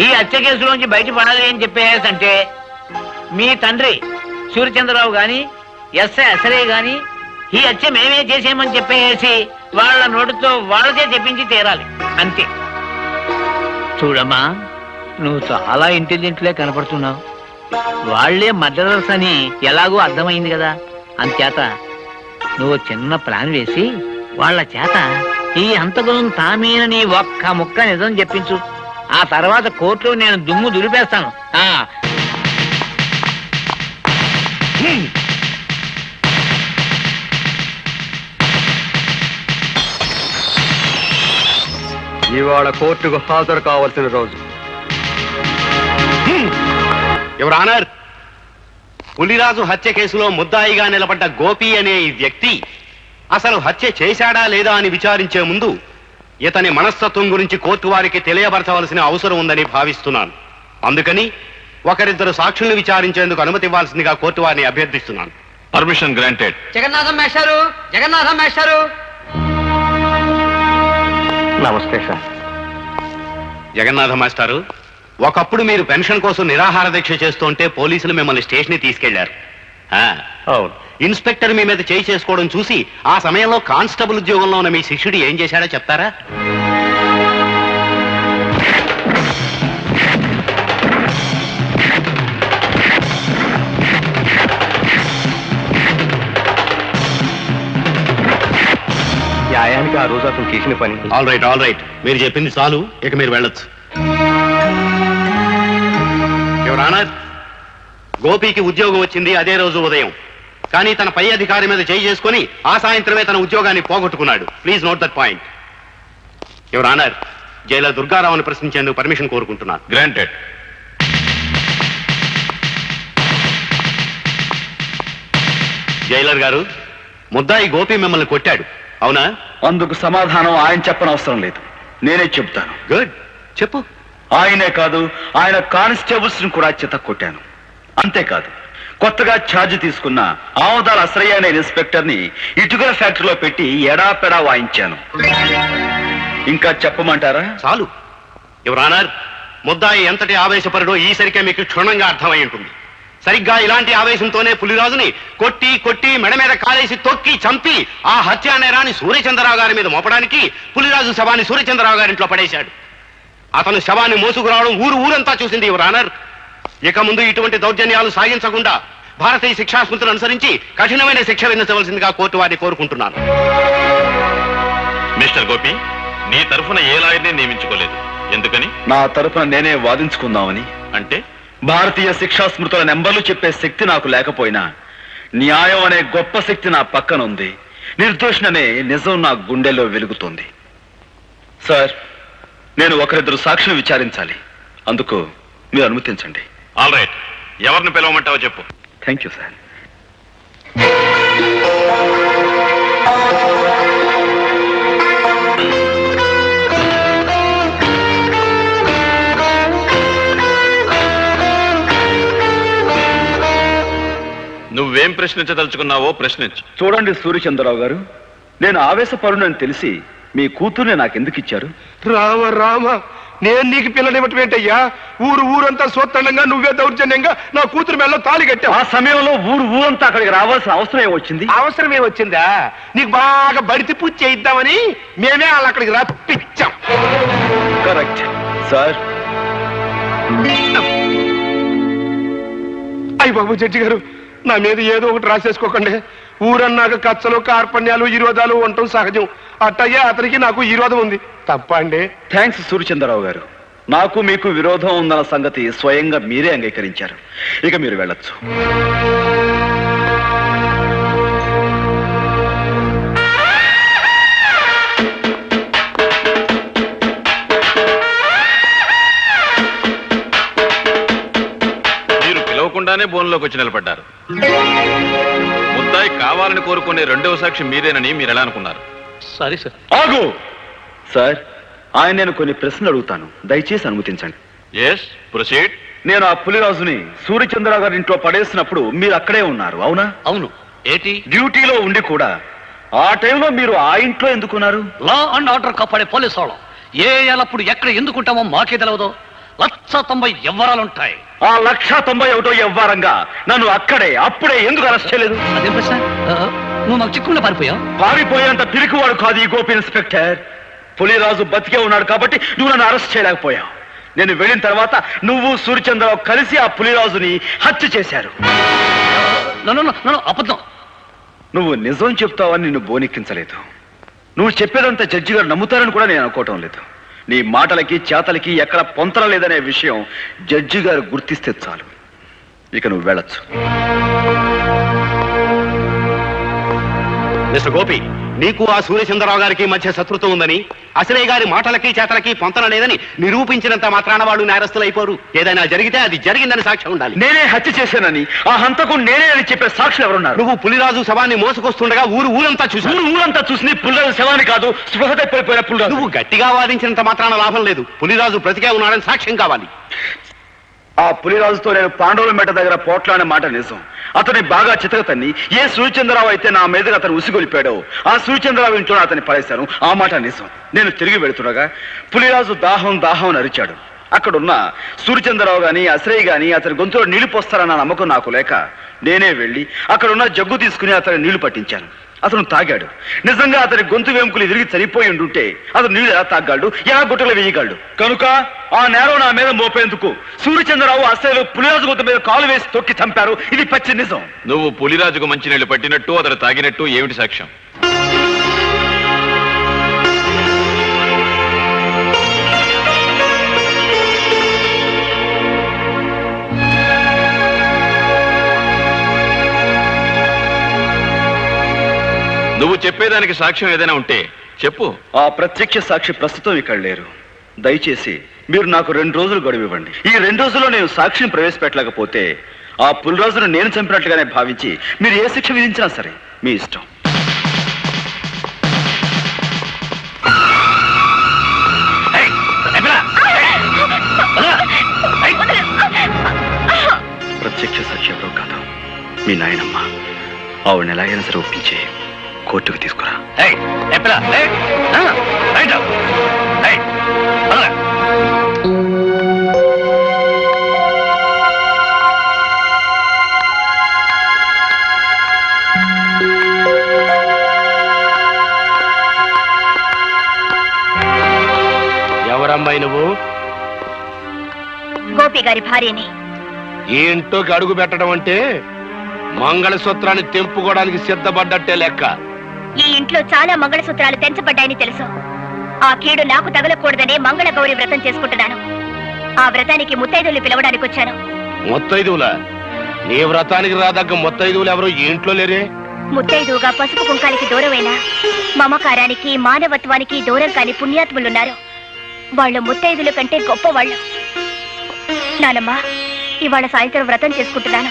ఈ హత్య కేసులోంచి బయటపడాలి అని చెప్పేసంటే మీ తండ్రి సూర్యచంద్రరావు గాని ఎస్ఐ అసలే గాని ఈ హత్య మేమే చేసేమని చెప్పేసి వాళ్ళ నోటితో వాళ్ళకే చెప్పించి తీరాలి. అంతే. చూడమ్మా నువ్వు చాలా ఇంటెలిజెంట్లే కనపడుతున్నావు. వాళ్ళే మర్డరర్స్ అని ఎలాగో అర్థమైంది కదా. అంచేత నువ్వు చిన్న ప్లాన్ వేసి వాళ్ళ చేత ఈ హంతకులను తామేనని ఒక్క ముక్క నిజం చెప్పించు. ఆ తర్వాత కోర్టులో నేను దుమ్ము దులిపేస్తాను. ఆ. ఇవాళ కోర్టుకు హాజరు కావాల్సిన రోజు. యువర్ ఆనర్ పులిరాజు హత్య కేసులో ముద్దాయిగా నిలబడ్డ గోపి అనే ఈ వ్యక్తి అసలు హత్య చేశాడా లేదా అని విచారించే ముందు ఇతని మనస్తత్వం గురించి కోర్టు వారికి తెలియపరచవలసిన అవసరం ఉందని భావిస్తున్నాను. అందుకని ఒకరిద్దరు సాక్షుల్ని విచారించేందుకు అనుమతి ఇవ్వాల్సిందిగా కోర్టు వారిని అభ్యర్థిస్తున్నాను. పర్మిషన్ గ్రాంటెడ్ జగన్నాథం మేస్టారు జగన్నాథం మేస్టారు నమస్తే సార్. జగన్నాథ మాస్టారు ఒకప్పుడు మీరు పెన్షన్ కోసం నిరాహార దీక్ష చేస్తుంటే పోలీసులు మిమ్మల్ని స్టేషన్ తీసుకెళ్ళారు. ఆ, అవును. ఇన్స్పెక్టర్ మీ మీద చేయి చేసుకోవడం చూసి ఆ సమయంలో కానిస్టేబుల్ ఉద్యోగంలో ఉన్న మీ శిష్యుడు ఏం చేశాడో చెప్తారా? న్యాయానికి ఆ రోజు అతను చేసిన పని. ఆల్ రైట్ ఆల్ రైట్ మీరు చెప్పింది చాలు. ఇక మీరు వెళ్ళొచ్చు. ఎవరానా గోపికి ఉద్యోగం వచ్చింది అదే రోజు ఉదయం. కానీ తన పై అధికారి మీద చేయి చేసుకొని ఆ సాయంత్రమే తన ఉద్యోగాన్ని పోగొట్టుకున్నాడు. Please note that point your honour jailer దుర్గారావుని ప్రశ్నించేందుకు పర్మిషన్ కోరుకుంటున్నాను. గ్రాంటెడ్ జైలర్ గారు ముద్దాయి గోపి మిమ్మల్ని కొట్టాడు. అవునా? అందుకు సమాధానం ఆయన చెప్పనవసరం లేదు. నేనే చెబుతాను. గుడ్ చెప్పు. ఆయనే కాదు ఆయన కానిస్టేబుల్స్ని కూడా చిత కొట్టాను. అంతేకాదు కొత్తగా ఛార్జ్ తీసుకున్న ఆమదాల అసరయ్య అనే ఇన్స్పెక్టర్ని ఇటుకల ఫ్యాక్టరీలో పెట్టి ఎడాపెడా వాయించాను. ఇంకా చెప్పమంటారా? చాలు. ఎవరానర్ ముద్దాయి ఎంతటి ఆవేశపరుడో ఈసరికే మీకు క్షుణ్ణంగా అర్థమై ఉంటుంది. సరిగ్గా ఇలాంటి ఆవేశంతోనే పులిరాజుని కొట్టి కొట్టి మెడ మీద కాలేసి తొక్కి చంపి ఆ హత్యా నేరాన్ని సూర్యచంద్రరావు గారి మీద మోపడానికి పులిరాజు శవాన్ని సూర్యచంద్రరావు గారింట్లో పడేశాడు. అతను శవాన్ని మోసుకురావడం ఊరు ఊరంతా చూసింది యువరానర్ ఇక ముందు ఇటువంటి దౌర్జన్యాలు సాగించకుండా భారతీయ శిక్షా స్మృతులు అనుసరించి కఠినమైన శిక్ష విధించవలసిందిగా కోర్టు వారిని కోరుకుంటున్నాను. మిస్టర్ గోపి నీ తరఫున ఏ లాయర్ని నియమించుకోలేదు. ఎందుకని? నా తరపున నేనే వాదించుకుందామని. అంటే? భారతీయ శిక్షా స్మృతుల నెంబర్లు చెప్పే శక్తి నాకు లేకపోయినా న్యాయం అనే గొప్ప శక్తి నా పక్కన ఉంది నిర్దోషణనే నిజం నా గుండెల్లో వెలుగుతోంది. సార్ నేను ఒకరిద్దరు సాక్షులు విచారించాలి. అందుకు మీరు అనుమతించండి. ఆల్ రైట్ ఎవరిని పిలవమంటావో చెప్పు. థ్యాంక్ యూ సార్ నువ్వేం ప్రశ్నించదలుచుకున్నావో ప్రశ్నించు. చూడండి సూర్యచంద్రరావు గారు నేను ఆవేశపరునని తెలిసి మీ కూతుర్ని నాకెందుకు ఇచ్చారు? రామ రామ నేను నీకు పిల్లనివ్వటం ఏంటయ్యా? ఊరు ఊరంతా సోత్తండంగా నువ్వే దౌర్జన్యంగా నా కూతురు మెల్ల తాళి కట్టావు. ఆ సమయంలో ఊరు ఊరంతా అక్కడికి రావాల్సిన అవసరం ఏమొచ్చింది? అవసరమే వచ్చిందా? నీకు బాగా బడితి పూజ చేయిద్దామని మేమే వాళ్ళు అక్కడికి రప్పించాం. కరెక్ట్. సార్. అయ్య బాబు జడ్జి గారు నా మీద ఏదో ఒకటి రాసేసుకోకండి. ఊరన్నాక కచ్చలు కార్పణ్యాలు ఈరోధాలు ఉండటం సహజం. అట్టయ్యే అతనికి నాకు ఈరోధం ఉంది. తప్ప అండి థ్యాంక్స్ సూర్యచంద్రరావు గారు. నాకు మీకు విరోధం ఉందన్న సంగతి స్వయంగా మీరే అంగీకరించారు. ఇక మీరు వెళ్ళొచ్చు. మీరు పిలవకుండానే బోన్లోకి వచ్చి నిలబడ్డారు. ముద్దాయి కావాలని కోరుకునే రెండవ సాక్షి మీరేనని మీరు ఎలా అనుకున్నారు? Sorry sir. ఆగు! సార్ ఆయన నేను కొన్ని ప్రశ్నలు అడుగుతాను. దయచేసి అనుమతించండి. ఎస్ ప్రొసీడ్ నేను ఆ పులిరాజుని సూర్యచంద్రరావు గారి ఇంట్లో పడేసినప్పుడు మీరు అక్కడే ఉన్నారు అవునా? అవును. ఏంటి? డ్యూటీలో ఉండి కూడా. ఆ టైంలో మీరు ఆ ఇంట్లో ఎందుకున్నారు? లా అండ్ ఆర్డర్ కాపాడే పోలీసు వాళ్ళం. ఏ ఎలప్పుడు ఎక్కడ ఎందుకుంటామో మాకే తెలియదు లక్ష తొంభై ఎవ్వరాలుంటాయి ఆ లక్ష తొంభై ఒకటో ఎవ్వారంగా నన్ను అక్కడే అప్పుడే ఎందుకు అరెస్ట్ చేయలేదు? అదే ప్రశ్న ఆ, నువ్వు మాకు చిక్కుకుండా పారిపోయావు? పారిపోయేంత పిరికివాడు కాదు ఈ గోపి ఇన్స్పెక్టర్. పులిరాజు బతికే ఉన్నాడు కాబట్టి నువ్వు నన్ను అరెస్ట్ చేయలేకపోయావు. నేను వెళ్ళిన తర్వాత నువ్వు సూర్యచంద్రరావు కలిసి ఆ పులిరాజుని హత్య చేశారు. అబద్ధం. నువ్వు నిజం చెప్తావని నిన్ను బోనెక్కించలేదు. నువ్వు చెప్పేదంతా జడ్జి గారు నమ్ముతారని కూడా నేను అనుకోవటం లేదు. నీ మాటలకి చేతలకి ఎక్కడ పొంతన లేదనే విషయం జడ్జి గారు గుర్తిస్తే చాలు. ఇక నువ్వు వెళ్ళొచ్చు. మిస్టర్ గోపి నీకు ఆ సూర్యచంద్రరావు గారికి మధ్య శత్రుత్వం ఉందని అసలే గారి మాటలకి చేతలకి పొంతన లేదని నిరూపించినంత మాత్రాన వాళ్ళు నేరస్తులు అయిపోరు. ఏదైనా జరిగితే అది జరిగిందని సాక్ష్యం ఉండాలి. నేనే హత్య చేశానని ఆ హంతకు నేనే అని చెప్పే సాక్షులు ఎవరున్నారు? నువ్వు పులిరాజు శవాన్ని మోసుకొస్తుండగా ఊరు ఊరంతా ఊరు ఊరంతా చూసింది పుల్లరాజు శవాన్ని కాదు స్పృహ తప్పిపోయిన నువ్వు గట్టిగా వాదించినంత మాత్రాన లాభం లేదు. పులిరాజు బ్రతికే ఉన్నాడని సాక్ష్యం కావాలి. ఆ పులిరాజుతో నేను పాండవుల మెట దగ్గర పోట్లాడిన మాట నిజం. అతని బాగా చితకతన్ని ఏ సూర్యచంద్రరావు అయితే నా మీదుగా అతను ఉసిగొలిపాడో ఆ సూర్యచంద్రరావు ఇంట్లో అతన్ని పడేశాను. ఆ మాట నిజం. నేను తిరిగి వెళుతుండగా పులిరాజు దాహం దాహం అరిచాడు. అక్కడున్న సూర్యచంద్రరావు గాని అశ్రయ్ గాని అతని గొంతులో నీళ్ళు పోస్తారన్న నమ్మకం నాకు లేక నేనే వెళ్ళి అక్కడున్న జగ్గు తీసుకుని అతని నీళ్ళు పట్టించాను. అతను తాగాడు. నిజంగా అతని గొంతు వెంకులు ఎదిరిగి చనిపోయి ఉండుంటే అతను నీళ్ళు ఎలా తాగాడు ఎలా గుట్టలు వేయగలడు? కనుక ఆ నేరం నా మీద మోపేందుకు సూర్యచంద్రరావు అసలు పులిరాజు గుంత మీద కాలు వేసి తొక్కి చంపారు. ఇది పచ్చి నిజం. నువ్వు పులిరాజుకు మంచి నీళ్ళు పట్టినట్టు అతను తాగినట్టు ఏమిటి సాక్ష్యం? నువ్వు చెప్పేదానికి సాక్ష్యం ఏదైనా ఉంటే చెప్పు. ఆ ప్రత్యక్ష సాక్షి ప్రస్తుతం ఇక్కడ లేరు. దయచేసి మీరు నాకు రెండు రోజులు గడువు ఇవ్వండి. ఈ రెండు రోజుల్లో నేను సాక్షిని ప్రవేశపెట్టలేకపోతే ఆ పులిరాజును నేను చంపినట్లుగానే భావించి మీరు ఏ శిక్ష విధించినా సరే మీ ఇష్టం. ప్రత్యక్ష సాక్షి ఎవరో కాదు. మీ నాయనమ్మ ఆవిడని ఎలాగైనా సరే ఒప్పించేయి కోర్టుకు తీసుకురా. ఎవరమ్మాయి నువ్వు? గోపి గారి భార్యని. ఈ ఇంట్లోకి అడుగు పెట్టడం అంటే మంగళసూత్రాన్ని తెంపుకోవడానికి సిద్ధపడ్డట్టే లెక్క. ఈ ఇంట్లో చాలా మంగళసూత్రాలు తెంచబడ్డాయని తెలుసు. ఆ కీడు నాకు తగలకూడదనే మంగళ గౌరి వ్రతం చేసుకుంటున్నాను. ఆ వ్రతానికి ముత్తైదులు పిలవడానికి వచ్చాను. మొత్తైదువుల? నీ వ్రతానికి రాదగ్గ మొత్తైదువులు ఎవరు ఈ ఇంట్లో లేరే? ముత్తైదువుగా పసుపు కుంకాలకి దూరమైన మమకారానికి మానవత్వానికి దూరం కాని పుణ్యాత్ములున్నారు. వాళ్ళు ముత్తైదుల కంటే గొప్పవాళ్ళు. నానమ్మా ఇవాళ సాయంత్రం వ్రతం చేసుకుంటున్నాను.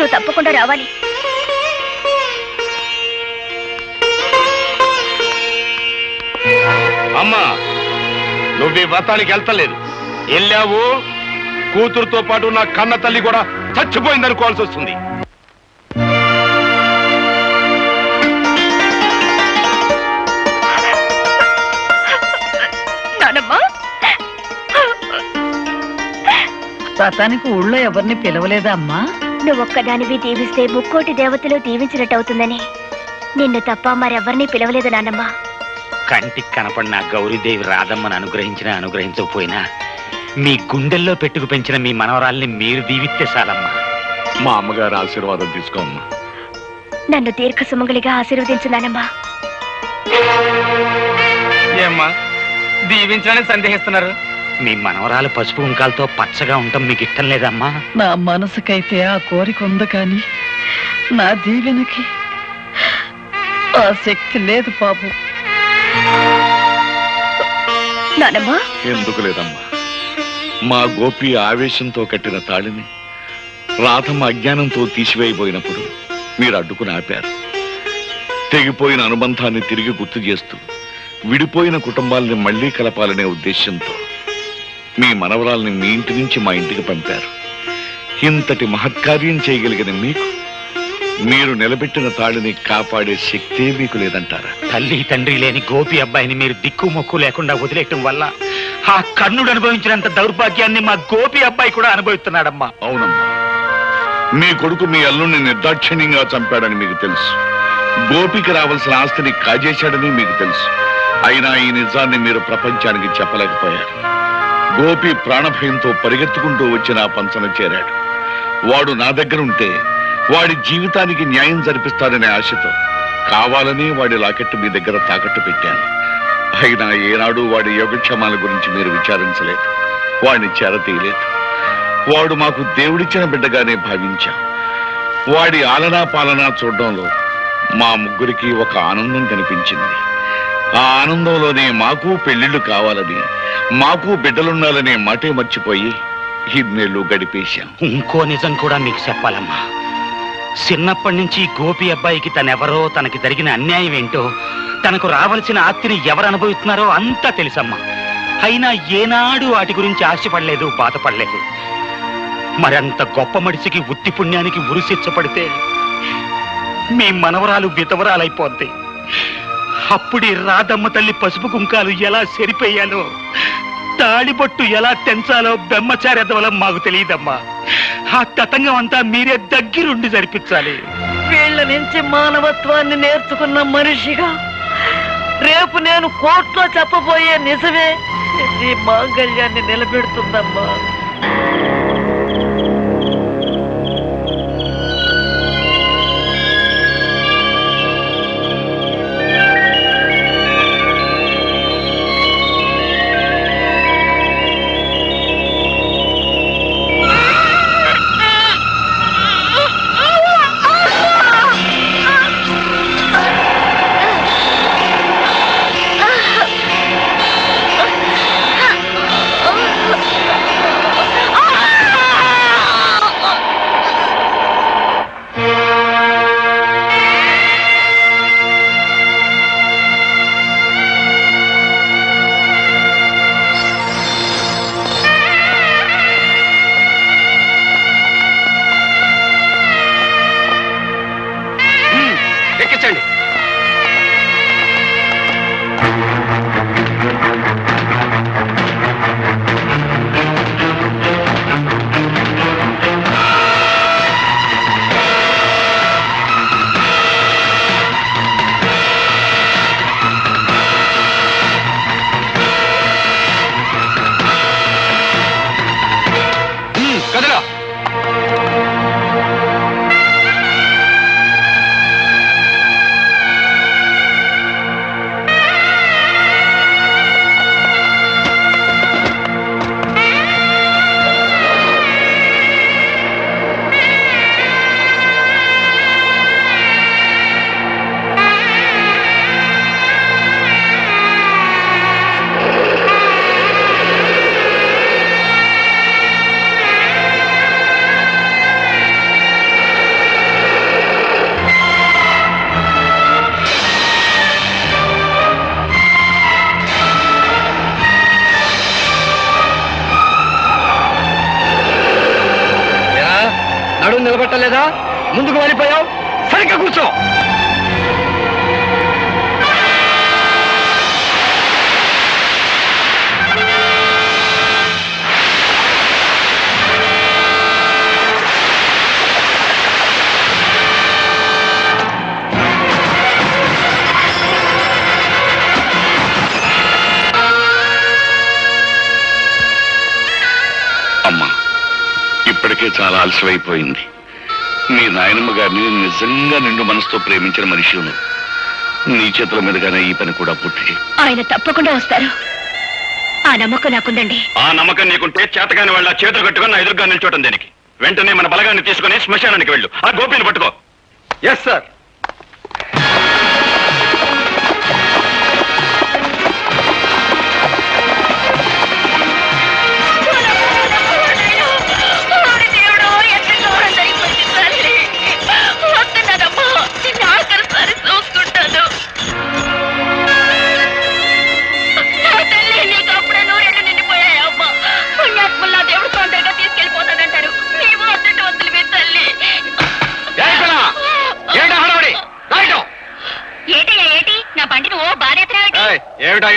నువ్వు తప్పకుండా రావాలి. అమ్మా నువ్వు ఈ వ్రతానికి వెళ్తలేదు. వెళ్ళావు కూతురుతో పాటు నా కన్న తల్లి కూడా చచ్చిపోయింది అనుకోవాల్సి వస్తుంది. నానమ్మా. వ్రతానికి ఊళ్ళో ఎవరిని పిలవలేదా అమ్మా? నువ్వు ఒక్కదానివి దీవిస్తే ముక్కోటి దేవతలు దీవించినట్టు అవుతుందని నిన్ను తప్ప మరెవరిని పిలవలేదు నాన్నమ్మ కంటికి కనపడిన గౌరీదేవి రాధమ్మను అనుగ్రహించినా అనుగ్రహించకపోయినా మీ గుండెల్లో పెట్టుకు పెంచిన మీ మనవరాల్ని మీరు దీవిస్తే చాలమ్మా. మా అమ్మగారు ఆశీర్వాదం తీసుకోమ్మా. నన్ను దీర్ఘ సుమంగలిగా ఆశీర్వదించు నానమ్మా ఏమ్మా దీవించాలని సందేహిస్తున్నారు. మీ మనవరాలు పసుపు కుంకాలతో పచ్చగా ఉండటం మీకు ఇష్టం లేదమ్మా. నా మనసుకైతే ఆ కోరిక ఉంది కానీ నా దీవెనకి ఆ శక్తి లేదు బాబు. నానమ్మా. ఎందుకు లేదమ్మా? మా గోపి ఆవేశంతో కట్టిన తాళిని రాధమ్మ అజ్ఞానంతో తీసివేయబోయినప్పుడు మీరు అడ్డుకుని ఆపారు. తెగిపోయిన అనుబంధాన్ని తిరిగి గుర్తు చేస్తూ విడిపోయిన కుటుంబాల్ని మళ్ళీ కలపాలనే ఉద్దేశంతో మీ మనవరాల్ని మీ ఇంటి నుంచి మా ఇంటికి పంపారు. ఇంతటి మహత్కార్యం చేయగలిగిన మీకు మీరు నిలబెట్టిన తాళిని కాపాడే శక్తే మీకు లేదంటారా? తల్లి తండ్రి లేని గోపి అబ్బాయిని మీరు దిక్కు మొక్కు లేకుండా వదిలేయటం వల్ల ఆ కర్ణుడు అనుభవించినంత దౌర్భాగ్యాన్ని మా గోపి అబ్బాయి కూడా అనుభవిస్తున్నాడమ్మా. అవునమ్మా. మీ కొడుకు మీ అల్లుణ్ణి నిర్దాక్షిణ్యంగా చంపాడని మీకు తెలుసు. గోపికి రావాల్సిన ఆస్తిని కాజేశాడని మీకు తెలుసు. అయినా ఈ నిజాన్ని మీరు ప్రపంచానికి చెప్పలేకపోయారు. గోపి ప్రాణభయంతో పరిగెత్తుకుంటూ వచ్చి నా పంచన చేరాడు. వాడు నా దగ్గర ఉంటే వాడి జీవితానికి న్యాయం జరిపిస్తారనే ఆశతో కావాలని వాడి లాకెట్టు మీ దగ్గర తాకట్టు పెట్టాను. అయినా ఏనాడు వాడి యోగక్షేమాల గురించి మీరు విచారించలేదు. వాడిని చేరతీయలేదు. వాడు మాకు దేవుడిచ్చిన బిడ్డగానే భావించాం. వాడి ఆలనా పాలనా చూడడంలో మా ముగ్గురికి ఒక ఆనందం కనిపించింది. ఆ ఆనందంలోనే మాకు పెళ్ళిళ్ళు కావాలని మాకు బిడ్డలుండాలనే మాటే మర్చిపోయి ఇన్నేళ్ళు గడిపేశాం. ఇంకో నిజం కూడా మీకు చెప్పాలమ్మా. చిన్నప్పటి నుంచి గోపి అబ్బాయికి తనెవరో తనకి జరిగిన అన్యాయం ఏంటో తనకు రావలసిన ఆస్తిని ఎవరు అనుభవిస్తున్నారో అంతా తెలుసమ్మా. అయినా ఏనాడు వాటి గురించి ఆశపడలేదు బాధపడలేదు. మరంత గొప్ప మనిషికి ఉత్తి పుణ్యానికి ఉరిశిచ్చపడితే మీ మనవరాలు వితవరాలైపోద్ది. అప్పుడే రాధమ్మ తల్లి పసుపు కుంకాలు ఎలా సరిపోయాలో తాళిబొట్టు ఎలా తెంచాలో బెమ్మచారెద్దవలం మాకు తెలియదమ్మా. ఆ తతంగం అంతా మీరే దగ్గరుండి జరిపించాలి. వీళ్ళ నుంచి మానవత్వాన్ని నేర్చుకున్న మనిషిగా రేపు నేను కోర్టులో చెప్పబోయే నిజమే. నీ మాంగళ్యాన్ని నిలబెడుతుందమ్మా. ఇప్పటికే చాలా ఆలస్యమైపోయింది మీ నాయనమ్మ గారిని నిజంగా నిండు మనసుతో ప్రేమించిన మనిషి ఉన్నది నీ చేతుల మీదుగానే ఈ పని కూడా పూర్తి చేయి. ఆయన తప్పకుండా వస్తారు. ఆ నమ్మకం నాకుందండి. ఆ నమ్మకం నీకుంటే చేతకాని వాళ్ళ చేతులు కట్టుకొని నా ఎదురుగా నిల్చోటం దేనికి? వెంటనే మన బలగాన్ని తీసుకుని శ్మశానానికి వెళ్ళు. ఆ గోపిని పట్టుకో. ఎస్ సార్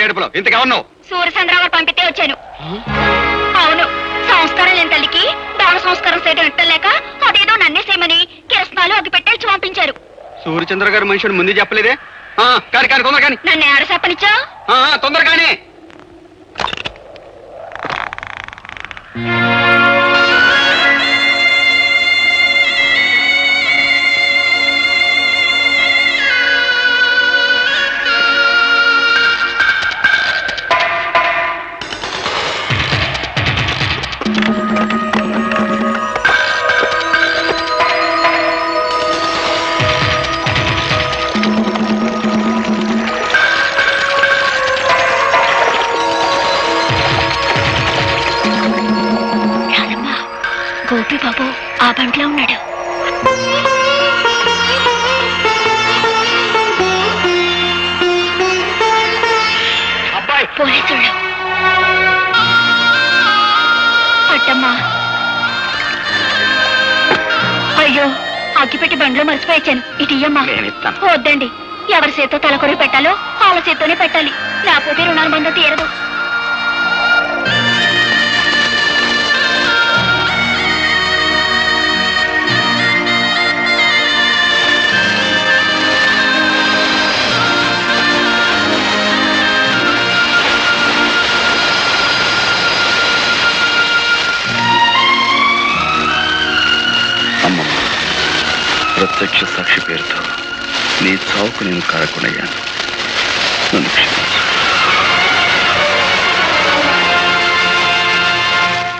ఏడుపులో? ఇంతకెవన్నావు సూర్యచంద్రరావు పంపితే వచ్చాను. అవును సంస్కారం లేని తల్లికి దాన సంస్కారం చేయడం ఎట్టలేక అదేదో నన్నే చేయమని కిరసనాలు అగ్గి పెట్టేసి పంపించారు. సూర్యచంద్ర గారు మనుషుడు ముందు చెప్పలేదే? కాని కాని తొందర కాని నన్ను ఆడ చెప్పనిచ్చా తొందర కాని గోపి బాబు ఆ బంట్లో ఉన్నాడు. అబ్బాయి! అట్టమ్మా అయ్యో అగ్గిపెట్టి బండ్లో మర్చిపోయాను. ఇటు ఇయ్యమ్మా. నేను ఇస్తాను. వద్దండి. ఎవరి చేత్తో తలకొరి పెట్టాలో వాళ్ళ చేత్తోనే పెట్టాలి. లేకపోతే రుణానుబంధం తీరదు.